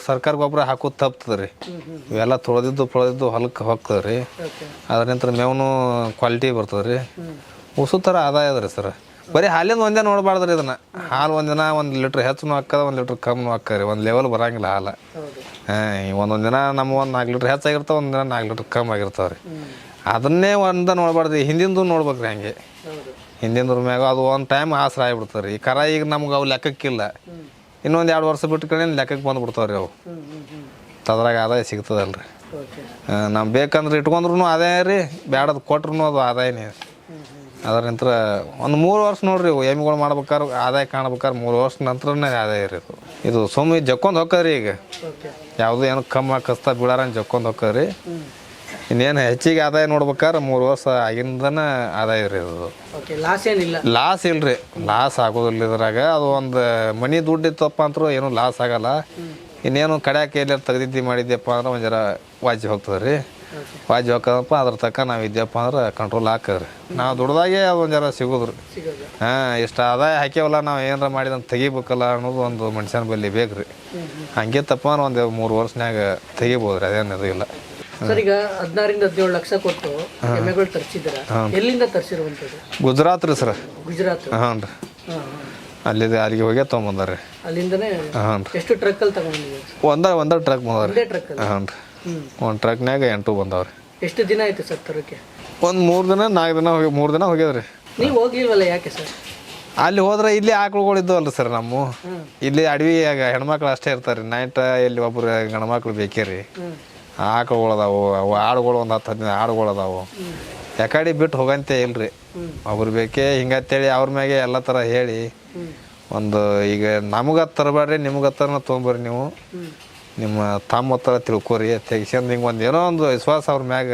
ಸರ್ಕಾರ ಗೊಬ್ಬರ ಹಾಕೋದು ತಪ್ತದೆ ರೀ. ಇವೆಲ್ಲ ತೊಳೆದಿದ್ದು ಪೊಳೆದಿದ್ದು ಹೊಲಕ್ಕೆ ಹೋಗ್ತದೆ ರೀ. ಅದರಿಂದ ಅದ್ರ ನಂತರ ಮೇವನು ಕ್ವಾಲಿಟಿ ಬರ್ತದೆ ರೀ. ಉಸು ಥರ ಆದಾಯ ಅದ ರೀ ಸರ್. ಬರೀ ಹಾಲಿಂದ ಒಂದೇ ನೋಡಬಾರ್ದು ರೀ ಇದನ್ನು ಹಾಲು ಒಂದಿನ ಒಂದು ಲೀಟ್ರ್ ಹೆಚ್ಚು ಹಾಕದ ಒಂದು ಲೀಟ್ರ್ ಕಮ್ಮಿ ಹಾಕ್ರಿ ಒಂದು ಲೆವೆಲ್ ಬರಂಗಿಲ್ಲ ಹಾಲು. ಹಾಂ ಒಂದೊಂದು ದಿನ ನಮ್ಮ ಒಂದು ನಾಲ್ಕು ಲೀಟ್ರ್ ಹೆಚ್ಚಾಗಿರ್ತಾವೆ ಒಂದು ದಿನ ನಾಲ್ಕು ಲೀಟ್ರ್ ಕಮ್ಮಿ ಆಗಿರ್ತಾವೆ ರೀ. ಅದನ್ನೇ ಒಂದ ನೋಡ್ಬಾರ್ದು. ಹಿಂದಿಂದು ನೋಡ್ಬೇಕು ರೀ ಹಂಗೆ. ಹೌದು. ಹಿಂದಿಂದ್ರ ಮ್ಯಾಗ ಅದು ಒಂದು ಟೈಮ್ ಆಸರ ಆಗಿಬಿಡ್ತಾರೆ ರೀ ಈ ಕರ ಈಗ ನಮ್ಗೆ ಅವು ಲೆಕ್ಕಕ್ಕಿಲ್ಲ. ಇನ್ನೊಂದು ಎರಡು ವರ್ಷ ಬಿಟ್ಟು ಕಡೆ ಲೆಕ್ಕಕ್ಕೆ ಬಂದು ರೀ ಅವು ಅದ್ರಾಗ ಆದಾಯ ಸಿಗ್ತದಲ್ಲ ರೀ ನಾವು ಬೇಕಂದ್ರೆ ಇಟ್ಕೊಂಡ್ರು ಆದಾಯ ರೀ ಬ್ಯಾಡದು ಕೊಟ್ರು ಅದು ಆದಾಯನೇ. ಅದ್ರ ನಂತರ ಒಂದು ಮೂರು ವರ್ಷ ನೋಡ್ರಿ ಇವು ಎಮ್ಮಿಗಳು ಮಾಡ್ಬೇಕಾದ್ರೆ ಆದಾಯ ಕಾಣ್ಬೇಕಾದ್ರೆ ಮೂರು ವರ್ಷ ನಂತರನೇ ಆದಾಯ ರೀ ಇದು ಇದು ಸುಮ್ಮನೆ ಜಕ್ಕೊಂಡ್ ಹೋಗ್ತದ್ರಿ ಈಗ. ಯಾವುದು ಏನು ಕಮ್ಮ ಕಸ್ತ ಬೀಳಾರ ಜಕ್ಕೊಂಡ್ ಹ್ಮ್. ಇನ್ನೇನು ಹೆಚ್ಚಿಗೆ ಆದಾಯ ನೋಡ್ಬೇಕಾದ್ರೆ ಮೂರು ವರ್ಷ ಆಗಿಂದನ ಆದಾಯ ರೀ ಅದು. ಓಕೆ ಲಾಸ್ ಏನಿಲ್ಲ? ಲಾಸ್ ಇಲ್ರಿ. ಲಾಸ್ ಆಗೋದಿಲ್ಲ ಇದ್ರಾಗ. ಅದು ಒಂದು ಮನಿ ದುಡ್ಡು ಇತ್ತಪ್ಪ ಅಂತರೂ ಏನು ಲಾಸ್ ಆಗಲ್ಲ. ಇನ್ನೇನು ಕಡ್ಯಾಕ ಎಲ್ಲಾರು ತೆಗ್ದಿದ್ದು ಮಾಡಿದ್ಯಪ್ಪ ಅಂದ್ರೆ ಒಂದು ಜರ ವಾಜಿ ಹೋಗ್ತದೆ ರೀ ವಾಜಿ ಹೋಗ್ತದಪ್ಪ ಅದ್ರ ತಕ್ಕ ನಾವು ಇದ್ಯಪ್ಪ ಅಂದ್ರೆ ಕಂಟ್ರೋಲ್ ಹಾಕದ್ರಿ. ನಾವು ದುಡ್ದಾಗೆ ಒಂದು ಜರ ಸಿಗೋದ್ರಿ. ಸಿಗೋದು. ಹಾಂ ಇಷ್ಟು ಆದಾಯ ಹಾಕ್ಯವಲ್ಲ ನಾವು ಏನಾರ ಮಾಡಿದಂತ ತೆಗಿಬೇಕಲ್ಲ ಅನ್ನೋದು ಒಂದು ಮನುಷ್ಯನ ಬಲ್ಲಿ ಬೇಕ್ರಿ. ಹಂಗೆ ತಪ್ಪ ಅಂದ್ರೆ ಒಂದು ಮೂರು ವರ್ಷನ್ಯಾಗ ತೆಗಿಬೋದ್ರಿ ಅದೇನು ಇದು ಇಲ್ಲ. ಸರ್ ಈಗ ಹದಿನಾರಿಂದ ಹದಿನೇಳು ಲಕ್ಷ ಕೊಟ್ಟು ಎಮ್ಮೆಗಳು ತರಿಸಿದ್ರ ಎಲ್ಲಿಂದ ತರಿಸಿರುವಂಥದ್ದು? ಗುಜರಾತ್ ರೀ ಸರ್. ಗುಜರಾತ್. ಹಾಂ ರೀ. ಅಲ್ಲಿದೆ ಅಲ್ಲಿಗೆ ಹೋಗಿ ತೊಗೊಂಬಂದಾರೆ. ಅಲ್ಲಿಂದನೇ ಹಾಂ ರೀ. ಎಷ್ಟು ಟ್ರಕ್ಕಲ್ಲಿ ತಗೊಂಡಿದ್ದೀವಿ ಒಂದ ಒಂದ ಟ್ರಕ್ ಬಂದವ್ರಿ. ಒಂದೇ ಟ್ರಕ್ ಹಾಂ ರೀ. ಒಂದು ಟ್ರಕ್ನ್ಯಾಗ ಎಂಟು ಬಂದವ್ರಿ. ಎಷ್ಟು ದಿನ ಆಯ್ತು ಸರ್ ತರಕ್ಕೆ? ಒಂದು ಮೂರು ದಿನ ನಾಲ್ಕು ದಿನ ಹೋಗಿ ಮೂರು ದಿನ ಹೋಗ್ಯದ್ರಿ ನೀವು ಹೋಗ್ಲಿಲ್ವಲ್ಲ ಯಾಕೆ ಸರ್? ಅಲ್ಲಿ ಹೋದ್ರೆ ಇಲ್ಲಿ ಆಕಳುಗಳು ಇದ್ದವಲ್ಲ ಸರ್ ನಮ್ಮ. ಇಲ್ಲಿ ಅಡವಿಯಾಗ ಹೆಣ್ಮಕ್ಳು ಅಷ್ಟೇ ಇರ್ತಾರೆ. ನೈಟ್ ಇಲ್ಲಿ ಒಬ್ರು ಗಂಡ್ಮಕ್ಳು ಬೇಕೇ ರೀ. ಆಕಳುಗಳು ಅದಾವು ಅವು ಆಡುಗಳು ಒಂದು ಹತ್ತು ಹದಿನೈದು ಆಡುಗಳು ಅದಾವು. ಯಾಕಡೆ ಬಿಟ್ಟು ಹೋಗಂತೆ ಇಲ್ರಿ. ಅವ್ರು ಬೇಕೇ ಹಿಂಗತ್ತೇಳಿ ಅವ್ರ ಮ್ಯಾಗೆ ಎಲ್ಲ ಥರ ಹೇಳಿ. ಒಂದು ಈಗ ನಮಗೆ ತರಬೇಡ್ರಿ ನಿಮ್ಗೆ ಹತ್ರನ ತೊಗೊಂಬರ್ರಿ ನೀವು. ನಿಮ್ಮ ತಮ್ಮ ಹತ್ರ ತಿಳ್ಕೊರಿ ತೆಗಿಸ್ಕೊಂಡು ಹಿಂಗೆ ಒಂದು ಏನೋ ಒಂದು ವಿಶ್ವಾಸ ಅವ್ರ ಮ್ಯಾಗ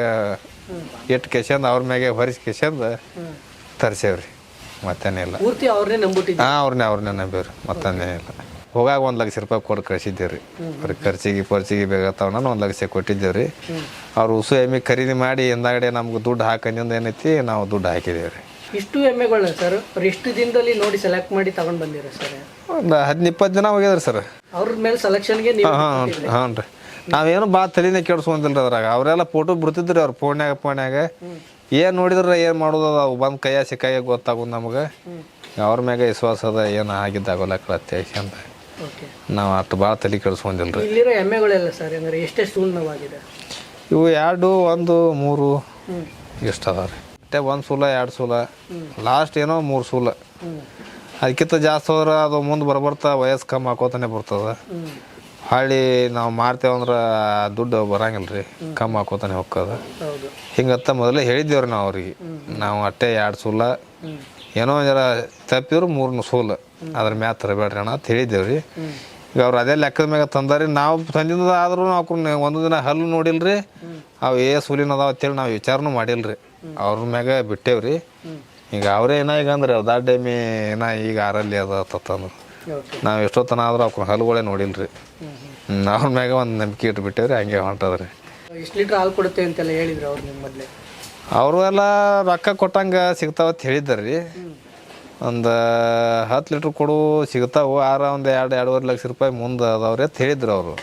ಇಟ್ಟು ಕೆಸಂದು ಅವ್ರ ಮ್ಯಾಗೆ ಹೊರಿಸಿ ಕೆಸಂದು ತರಿಸೇವ್ರಿ ಮತ್ತೇನಿಲ್ಲ. ಹಾಂ ಅವ್ರನ್ನೇ ಅವ್ರನ್ನೇ ನಂಬೇವ್ರಿ ಮತ್ತೇನಿಲ್ಲ ಹೋಗಾಗ ಒಂದು ಲಕ್ಷ ರೂಪಾಯಿ ಕೊಟ್ಟು ಕಳಿಸಿದ್ದೇವೆ ರೀ ಅವ್ರಿಗೆ ಖರ್ಚಿಗೆ ಪರ್ಚಿಗೆ ಬೇಕಾಗ್ತಾವ ಒಂದು ಲಕ್ಷ ಕೊಟ್ಟಿದ್ದೇವೆ ರೀ ಅವ್ರು ಉಸು ಎಮ್ಮೆ ಖರೀದಿ ಮಾಡಿ ಹಿಂದಾಗಡೆ ನಮ್ಗೆ ದುಡ್ಡು ಹಾಕಂದಿಂದ ಏನೈತಿ ನಾವು ದುಡ್ಡು ಹಾಕಿದ್ದೇವೆ ರೀ ಇಷ್ಟು ಎಮ್ಮೆಗಳನ್ನ ಸರ್ ಅವ್ರು ಇಷ್ಟು ದಿನದಲ್ಲಿ ನೋಡಿ ಸೆಲೆಕ್ಟ್ ಮಾಡಿ ತಗೊಂಡ್ ಬಂದಿರ ಸರ್? ಒಂದು ಹದಿನ ಇಪ್ಪತ್ತು ಜನ ಹೋಗಿದ್ರಿ ಸರ್. ಅವ್ರ ಮೇಲೆ ಸೆಲೆಕ್ಷನ್ಗೆ ನೀವು ಹಾಂ ಹಾಂ ರೀ ನಾವೇನು ಭಾಳ ತಲೆನೇ ಕೆಡ್ಸ್ಕೊಂದಿಲ್ಲ ಅದ್ರಾಗ. ಅವರೆಲ್ಲ ಫೋಟೋ ಬಿಡ್ತಿದ್ರಿ ಅವ್ರ ಫೋನ್ಯಾಗ ಫೋನ್ಯಾಗ ಏನು ನೋಡಿದ್ರೆ ಏನು ಮಾಡೋದು ಅವು ಬಂದು ಕೈಯ ಸಿಕ್ಕಾಗ ಗೊತ್ತಾಗೋದು ನಮಗೆ. ಅವ್ರ ಮ್ಯಾಗ ವಿಶ್ವಾಸ ಅದ ಏನು ಆಗಿದ್ದಾಗಲ್ಲ ಅಂತ. ನಾವು ಅಷ್ಟು ಭಾಳ ತಲೆ ಕೆಡಿಸ್ಕೊಂಡಿಲ್ಲ ರೀ ಇಲ್ಲಿರೋ ಎಮ್ಮೆಗಳೆಲ್ಲ ಸರ್ ಅಂದ್ರೆ ಎಷ್ಟೆಷ್ಟು ಇವು ಎರಡು ಒಂದು ಮೂರು ಇಷ್ಟ ಅದಾವ ರೀ ಮತ್ತೆ ಒಂದು ಸೂಲ ಎರಡು ಸೂಲ. ಲಾಸ್ಟ್ ಏನೋ ಮೂರು ಸೂಲ. ಅದಕ್ಕಿಂತ ಜಾಸ್ತಿ ಹೋದ್ರೆ ಅದು ಮುಂದೆ ಬರ್ಬರ್ತಾ ವಯಸ್ಸು ಕಮ್ಮಿ ಹಾಕೋತಾನೆ ಬರ್ತದೆ. ಹಳ್ಳಿ ನಾವು ಮಾರ್ತೇವಂದ್ರೆ ದುಡ್ಡು ಬರಂಗಿಲ್ಲ ರೀ ಕಮ್ಮಿ ಹಾಕೋತಾನೆ ಹೋಗ್ತದ. ಹಿಂಗತ್ತ ಮೊದಲೇ ಹೇಳಿದ್ದೇವ್ರಿ ನಾವು ಅವ್ರಿಗೆ. ನಾವು ಅಟ್ಟೆ ಎರಡು ಸೂಲ. ಏನೋ ಜರ ತಪ್ಪಿದ್ರು ಮೂರ್ನು ಸೂಲ. ಅದ್ರ ಮ್ಯಾಲ ತರಬೇಡ್ರಿ ಅಣ್ಣ ಅಂತ ಹೇಳಿದ್ದೇವ್ರಿ. ರೀ ಈಗ ಅವ್ರು ಅದೇ ಲೆಕ್ಕದ ಮ್ಯಾಗ ತಂದಾರಿ ನಾವು ತಂದಿಂದ ಆದರೂ ನಾವು ಒಂದು ದಿನ ಹಲ್ಲು ನೋಡಿಲ್ರಿ ಅವು ಏ ಸೂಲಿನ ಅದಾವ ಅಂತೇಳಿ ನಾವು ವಿಚಾರನೂ ಮಾಡಿಲ್ರಿ. ಅವ್ರ ಮ್ಯಾಗ ಬಿಟ್ಟೇವ್ರಿ. ಈಗ ಅವರೇ ಏನ ಈಗ ಅಂದ್ರೆ ಎಮ್ಮೆ ಏನ ಈಗ ಆರಲ್ಲಿ ಅದ ತಂದ್ರು ಓಕೆ ನಾವು ಎಷ್ಟೊತ್ತನ ಆದ್ರೂ ಅವ್ರ ಹಲ್ಲುಗಳೇ ನೋಡಿಲ್ರಿ. ಅವ್ರ ಮ್ಯಾಗ ಒಂದು ನಂಬಿಕೆ ಇಟ್ಬಿಟ್ಟೇವ್ರಿ ಹಂಗೆ ಹೊಂಟದ್ರಿ. ಎಷ್ಟು ಲೀಟ್ರ್ ಹಾಲು ಕೊಡುತ್ತೆ ಅಂತೆಲ್ಲ ಹೇಳಿದ್ರು ಅವ್ರು ನಿಮ್ಮ ಮೊದಲೇ ಅವರು ಎಲ್ಲ ರೊಕ್ಕ ಕೊಟ್ಟಂಗೆ ಸಿಗ್ತಾವತ್ ಹೇಳಿದ್ದಾರ್ರಿ. ಹ್ಮ್. ಒಂದು ಹತ್ತು ಲೀಟ್ರ್ ಕೊಡು ಸಿಗ್ತಾವೆ. ಆರ ಒಂದು ಎರಡು ಎರಡೂವರೆ ಲಕ್ಷ ರೂಪಾಯಿ ಮುಂದೆ ಅದಾವ್ರಿ ಅಂತ ಹೇಳಿದ್ರು ಅವರು.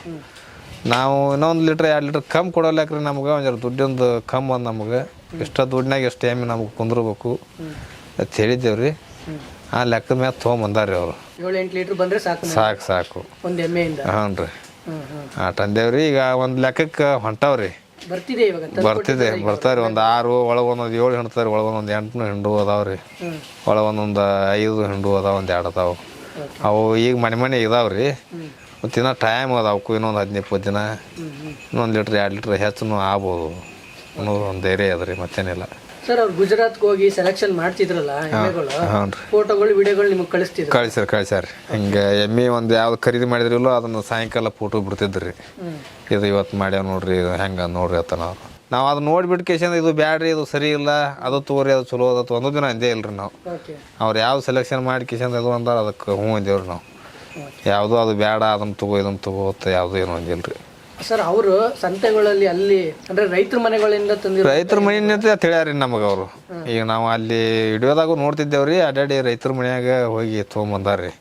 ನಾವು ಇನ್ನೊಂದು ಲೀಟ್ರ್ ಎರಡು ಲೀಟ್ರ್ ಕಮ್ಮಿ ಕೊಡೋಲ್ಯಾಕ್ರಿ ನಮ್ಗೆ? ಒಂದು ಎರಡು ದುಡ್ಡಿಂದು ಕಮ್ಮಿ ಒಂದು ನಮಗೆ. ಎಷ್ಟು ದುಡ್ಡಿನಾಗ ಎಷ್ಟು ಟೈಮ್ ನಮ್ಗೆ ಕುಂದಿರ್ಬೇಕು ಅಂತ ಹೇಳಿದ್ದೇವ್ರಿ. ಆ ಲೆಕ್ಕದ ಮ್ಯಾಗ ತೊಗೊಂಬಂದಾರ್ರಿ ಅವರು. ಏಳು ಎಂಟು ಲೀಟ್ರ್ ಬಂದ್ರೆ ಸಾಕು ಸಾಕು ಹ್ಞೂ ಒಂದು ಎಮ್ಮೆಯಿಂದ ಹಾಂ ರೀ ಆ ತಂದೇವ್ರಿ ಈಗ ಒಂದು ಲೆಕ್ಕಕ್ಕೆ ಹೊಂಟಾವ್ರಿ. ಬರ್ತಿದೆ ಇವಾಗ ತಂದ್ ಬರ್ತಿದೆ ಬರ್ತಾರೆ ಒಂದು ಆರು ಒಳಗೆ ಒಂದೊಂದು ಏಳು ಹಿಂಡ್ತಾರೆ ಒಳಗೆ ಒಂದೊಂದು ಎಂಟು ಹಿಂಡು ಅದಾವ್ರಿ ರೀ. ಒಳಗೆ ಒಂದೊಂದು ಐದು ಹಿಂಡು ಅದಾವ ಒಂದು ಎರಡು ಅದಾವ. ಅವು ಈಗ ಮನೆ ಮನೆ ಇದಾವ್ರಿ ಮತ್ತು ಇನ್ನೂ ಟೈಮ್ ಅದಾವಕ್ಕು ಇನ್ನೊಂದು ಹದಿನೈದು ಇಪ್ಪತ್ತು ದಿನ ಇನ್ನೊಂದು ಲೀಟ್ರ್ ಎರಡು ಲೀಟ್ರ್ ಹೆಚ್ಚು ಆಗ್ಬೋದು. ಅನ್ನೋದು ಒಂದು ಧೈರ್ಯ ಅದ ರೀ ಮತ್ತೇನಿಲ್ಲ. ಸರ್ ಅವ್ರು ಗುಜರಾತ್ಗೆ ಹೋಗಿ ಸೆಲೆಕ್ಷನ್ ಮಾಡ್ತಿದ್ರಲ್ಲ ಎಮ್ಮೆಗಳು ರೀ. ಫೋಟೋಗಳು ವಿಡಿಯೋಗಳು ನಿಮಗೆ ಕಳಿಸ್ತಿದ್ರು. ಕಳಿಸ್ಯಾರ ಕಳಿಸ್ಯಾರ ಹಿಂಗೆ ಎಮ್ಮೆ ಒಂದು ಯಾವ್ದು ಖರೀದಿ ಮಾಡಿದ್ರಲ್ಲ ಅದನ್ನು ಸಾಯಂಕಾಲ ಫೋಟೋ ಬಿಡ್ತಿದ್ರಿ. ಇದು ಇವತ್ತು ಮಾಡ್ಯಾವ ನೋಡ್ರಿ ಇದು ಹೆಂಗೆ ನೋಡ್ರಿ ಅಂತ ನಾವು. ನಾವು ಅದು ನೋಡ್ಬಿಟ್ಟು ಕೇಶನ್ ಇದು ಬ್ಯಾಡ್ರಿ ಇದು ಸರಿ ಇಲ್ಲ ಅದು ತೋರಿ ಅದು ಚಲೋ ಅದ ಒಂದು ದಿನ ಅಂದೇ ಇಲ್ರಿ ನಾವು. ಅವ್ರು ಯಾವ ಸೆಲೆಕ್ಷನ್ ಮಾಡಿ ಕೇಶನ್ ಇದು ಅಂದ್ರೆ ಅದಕ್ಕೆ ಹ್ಞೂ ಅಂದೇವ್ರಿ ನಾವು. ಯಾವುದೋ ಅದು ಬೇಡ ಅದನ್ನು ತಗೋ ಇದನ್ನು ತಗೋ ಅಂತ ಯಾವುದೂ ಏನು ಅಂದಿಲ್ರಿ. ಸರ್ ಅವರು ಸಂತೆಗಳಲ್ಲಿ ಅಲ್ಲಿ ಅಂದ್ರೆ ರೈತರ ಮನೆಗಳಿಂದ ತಂದಿರೋ ರೈತರ ಮನೆಯಿಂದ ಹೇಳ್ಯಾರಿ ನಮಗೆ ಅವರು. ಈಗ ನಾವು ಅಲ್ಲಿ ಹಿಡಿಯೋದಾಗೂ ನೋಡ್ತಿದ್ದೇವ್ರಿ ಅಡ್ಡಾಡಿ ರೈತರ ಮನ್ಯಾಗ ಹೋಗಿ ತೊಗೊಂಬಂದಾರ್ರಿ.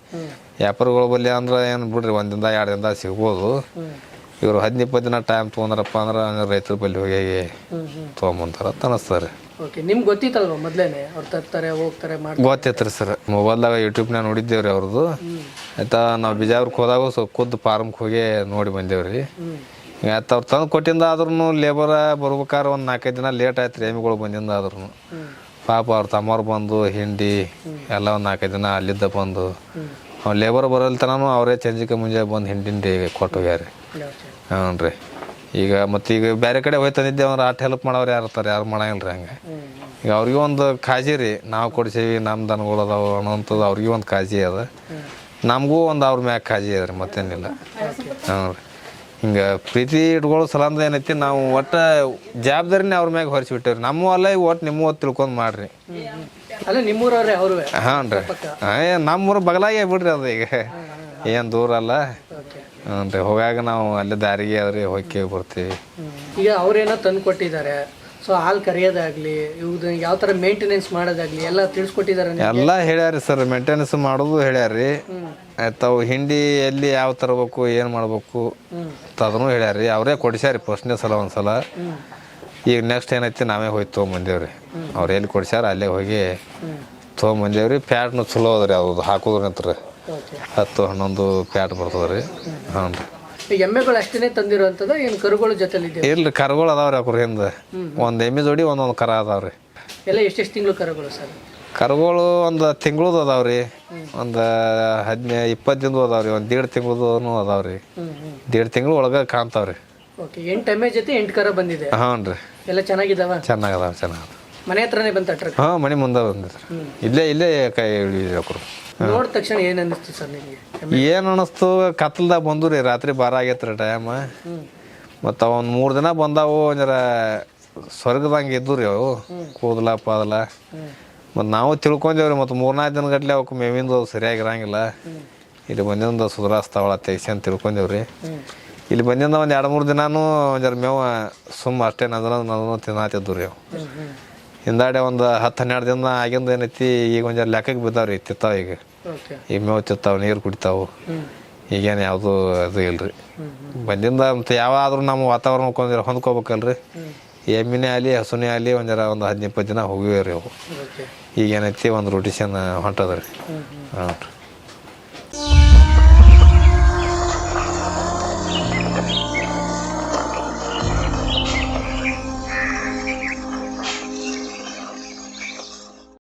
ವ್ಯಾಪಾರಗಳು ಬಲ್ಲಿ ಅಂದ್ರೆ ಏನು ಬಿಡ್ರಿ ಒಂದಿಂದ ಎರಡು ದಿನ ಸಿಗ್ಬೋದು. ಇವರು ಹದಿನೈದು ಇಪ್ಪತ್ತು ದಿನ ಟೈಮ್ ತೊಗೊಂಡ್ರಪ್ಪ ಅಂದ್ರೆ ರೈತರ ಬಲ್ಲಿ ಹೋಗಿ ತೊಗೊಂಬಂತಾರ ಅಂತ ಅನಿಸ್ತಾರೆ ಓಕೆ ನಿಮ್ಗೆ ಗೊತ್ತಿತ್ತಲ್ವ ಮೊದಲೇನೆ ಅವ್ರು ತರ್ತಾರೆ ಹೋಗ್ತಾರೆ ಮಾಡ್ತಾರೆ? ಗೊತ್ತೈತ್ರಿ ಸರ್. ಮೊಬೈಲ್ದಾಗ ಯೂಟ್ಯೂಬ್ನಾಗ ನೋಡಿದ್ದೇವ್ರಿ ಅವ್ರದ್ದು ಆಯ್ತಾ ನಾವು ಬಿಜಾಪುರಕ್ಕೆ ಹೋದಾಗ ಸ್ವಲ್ಪ ಖುದ್ದು ಫಾರ್ಮ್ಗೆ ಹೋಗಿ ನೋಡಿ ಬಂದೇವ್ರಿ. ಆಯ್ತು ಅವ್ರು ತಂದು ಕೊಟ್ಟಿಂದ ಆದ್ರೂ ಲೇಬರ ಬರ್ಬೇಕಾದ್ರೆ ಒಂದು ನಾಲ್ಕೈದು ದಿನ ಲೇಟ್ ಆಯ್ತು ರೀ ಎಮ್ಮಿಗಳು ಬಂದಿಂದ ಆದ್ರೂ ಪಾಪ ಅವ್ರ ತಮ್ಮವ್ರು ಬಂದು ಹಿಂಡಿ ಎಲ್ಲ ಒಂದು ನಾಲ್ಕೈದು ದಿನ ಅಲ್ಲಿದ್ದ ಬಂದು. ಅವ್ನು ಲೇಬರ್ ಬರಲ್ತನೂ ಅವರೇ ಚಂಜಿಕೆ ಮುಂಜಾನೆ ಬಂದು ಹಿಂಡಿಂದ ಕೊಟ್ಟು ಹೋಗ್ಯಾರ. ರೀ ಹ್ಞೂ ರೀ ಈಗ ಮತ್ತು ಈಗ ಬೇರೆ ಕಡೆ ಹೋಗಿ ತಂದಿದ್ದೆ ಅಂದ್ರೆ ಆಟ ಹೆಲ್ಪ್ ಮಾಡೋರು ಯಾರು ಇರ್ತಾರೆ? ಯಾರು ಮಾಡಂಗಿಲ್ಲ ರೀ ಹಂಗೆ. ಈಗ ಅವ್ರಿಗೂ ಒಂದು ಕಾಜಿ ರೀ. ನಾವು ಕೊಡ್ಸೀವಿ ನಮ್ಮ ದನಗಳು ಅದಾವ ಅನ್ನೋಂಥದ್ದು ಅವ್ರಿಗೆ ಒಂದು ಕಾಜಿ ಅದ. ನಮಗೂ ಒಂದು ಅವ್ರ ಮ್ಯಾಗ ಕಾಜಿ ಅದ ರೀ ಮತ್ತೇನಿಲ್ಲ. ಹ್ಞೂ ರೀ. ಹಿಂಗೆ ಪ್ರೀತಿ ಇಟ್ಕೊಳ್ಳೋ ಸಲಂದ ಏನೈತಿ ನಾವು ಒಟ್ಟು ಜವಾಬ್ದಾರಿನೇ ಅವ್ರ ಮ್ಯಾಗ ಹೊರಿಸಿಬಿಟ್ಟೇವ್ರಿ ನಮ್ಮ ಅಲ್ಲ ಈಗ ಒಟ್ಟು ನಿಮ್ಮ ಹೊತ್ತು ತಿಳ್ಕೊಂಡು ಮಾಡ್ರಿ. ಹಾಂ ರೀ ನಮ್ಮೂರ ಬಗಲಾಗೆ ಬಿಡ್ರಿ ಅದು ಈಗ. ಏನು ದೂರ ಅಲ್ಲ. ಹೋಗಾಗ ನಾವು ಅಲ್ಲೇ ದಾರಿಗೆ ಆದ್ರೆ ಹೋಗಿ ಬರ್ತೀವಿ. ಈಗ ಅವ್ರೇನೋ ತಂದು ಕೊಟ್ಟಿದ್ದಾರೆ. ಸೊ ಹಾಲು ಕರೆಯೋದಾಗ್ಲಿ ಇವ್ದು ಯಾವ ಥರ ಮೇಂಟೆನೆನ್ಸ್ ಮಾಡೋದಾಗ್ಲಿ ಎಲ್ಲ ತಿಳಿಸ್ಕೊಟ್ಟಿದ್ದಾರೆ ಎಲ್ಲ ಹೇಳ್ಯಾರಿ ಸರ್ ಮೇಂಟೆನೆನ್ಸ್ ಮಾಡೋದು ಹೇಳ್ಯಾರಿ ತಾವು ಹಿಂಡಿ ಎಲ್ಲಿ ಯಾವ ತರಬೇಕು ಏನು ಮಾಡ್ಬೇಕು ಅದನ್ನು ಹೇಳ್ಯಾರಿ ಅವರೇ ಕೊಡಿಸ್ಯಾರಿ ಫಸ್ಟ್ನೇ ಸಲ ಒಂದ್ಸಲ. ಈಗ ನೆಕ್ಸ್ಟ್ ಏನೈತಿ ನಾವೇ ಹೋಗಿ ತೊಗೊಂಬಂದೇವ್ರಿ. ಅವ್ರು ಎಲ್ಲಿ ಕೊಡಿಸ್ಯಾರ ಅಲ್ಲೇ ಹೋಗಿ ತೊಗೊಂಬಂದೇವ್ರಿ. ಪ್ಯಾಟ್ನು ಚಲೋ ಅದ ರೀ ಅದು ಹಾಕೋದ್ರ ನಂತರ ಹತ್ತು ಹನ್ನೊಂದು ಪ್ಯಾಟ್ ಬರ್ತದೆ ರೀ. ಹ್ಞೂ ರೀ ಈಗ ಎಮ್ಮೆಗಳು ಅಷ್ಟೇ ತಂದಿರುವಂಥದ್ದು ಏನು ಕರುಗಳು ಜೊತೆಲಿ ಇದೆ ಇಲ್ರಿ ಕರುಗಳು ಅದಾವ್ರಿ ಅವ್ರ ಹಿಂದೆ. ಒಂದು ಎಮ್ಮೆ ಜೋಡಿ ಒಂದೊಂದು ಕರ ಅದಾವ್ರಿ. ಎಲ್ಲ ಎಷ್ಟೆಷ್ಟು ತಿಂಗಳು ಕರುಗಳು ಸರ್? ಕರುಗಳು ಒಂದು ತಿಂಗಳದು ಅದಾವ್ರಿ. ಒಂದು ಹದಿನೈದು ಇಪ್ಪತ್ತು ದಿನದ ಅದಾವ್ರಿ. ಒಂದು ದೇಡ್ ತಿಂಗಳದೂ ಅದಾವ್ರಿ. ದೇಡ್ ತಿಂಗಳು ಒಳಗೆ ಕಾಣ್ತಾವ್ರಿ. ಓಕೆ ಎಂಟು ಎಮ್ಮೆ ಜೊತೆ ಎಂಟು ಕರ ಬಂದಿದೆ. ಹ್ಞೂ ರೀ ಎಲ್ಲ ಚೆನ್ನಾಗಿದಾವ? ಚೆನ್ನಾಗದಾವ ಚೆನ್ನಾಗದ ಮನೆ ಹತ್ರನೇ ಬಂತ ಟ್ರಕ್. ಹಾಂ ಮನೆ ಮುಂದೆ ಬಂದಿದ್ರಿ ಇಲ್ಲೇ ಇಲ್ಲೇ ಕೈ ಹಿಡಿದ್ರು ನೋಡಿದ ತಕ್ಷಣ ಏನು ಅನ್ನಿಸ್ತು ಸರ್ ನಿಮಗೆ? ಏನು ಅನ್ನಿಸ್ತು? ಕತ್ಲ್ದಾಗ ಬಂದು ರೀ ರಾತ್ರಿ ಬಾರ ಆಗೈತೆ ರೀ ಟೈಮ್ ಮತ್ತು ಒಂದು ಮೂರು ದಿನ ಬಂದಾವು ಜರ ಸ್ವರ್ಗದಂಗೆ ಇದ್ದು ರೀ ಅವು ಕೂದಲ ಪಾದಲ. ಮತ್ತು ನಾವು ತಿಳ್ಕೊಂಡೇವ್ರಿ ಮತ್ತು ಮೂರ್ನಾಲ್ಕು ದಿನ ಗಟ್ಲೆ ಅವಕ್ಕೆ ಮೇವಿಂದು ಸರಿಯಾಗಿರಂಗಿಲ್ಲ. ಇಲ್ಲಿ ಬಂದಿಂದ ಸುಧಾರಿಸ್ತಾವಳ ತೆಗಿಸಿ ಅಂತ ತಿಳ್ಕೊಂಡೇವ್ರಿ. ಇಲ್ಲಿ ಬಂದಿಂದ ಒಂದು ಎರಡು ಮೂರು ದಿನಾನು ಜರ ಮೇವ ಸುಮ್ಮ ಅಷ್ಟೇ ನದನ ನದನ ತಿನ್ನಾತಿದ್ದು ರೀ ಅವು ಹಿಂದಾಡೆ ಒಂದು ಹತ್ತು ಹನ್ನೆರಡು ದಿನ ಆಗಿಂದ ಏನೈತಿ ಈಗ ಒಂದು ಲೆಕ್ಕಕ್ಕೆ ಬಿದ್ದಾವ್ರಿ ತಿತ್ತಾವ ಈಗ. ಈಗ ಮೇವು ತಿತ್ತಾವ ನೀರು ಕುಡಿತಾವು. ಈಗೇನು ಯಾವುದು ಅದು ಇಲ್ರಿ. ಬಂದಿಂದ ಮತ್ತು ಯಾವಾದ್ರೂ ನಮ್ಮ ವಾತಾವರಣ ಕೊಂದಿರ ಹೊಂದ್ಕೋಬೇಕಲ್ರಿ. ಎಮ್ಮಿನೇ ಆಗಲಿ ಹಸುನೇ ಆಗಲಿ ಒಂದು ಜರ ಒಂದು ಹದಿನೈದು ಇಪ್ಪತ್ತು ದಿನ ಹೋಗಿವೆ ರೀ ಅವು ಈಗೇನೈತಿ ಒಂದು ರೊಟೇಷನ್ ಹೊಂಟದ ಹಾಂ ರೀ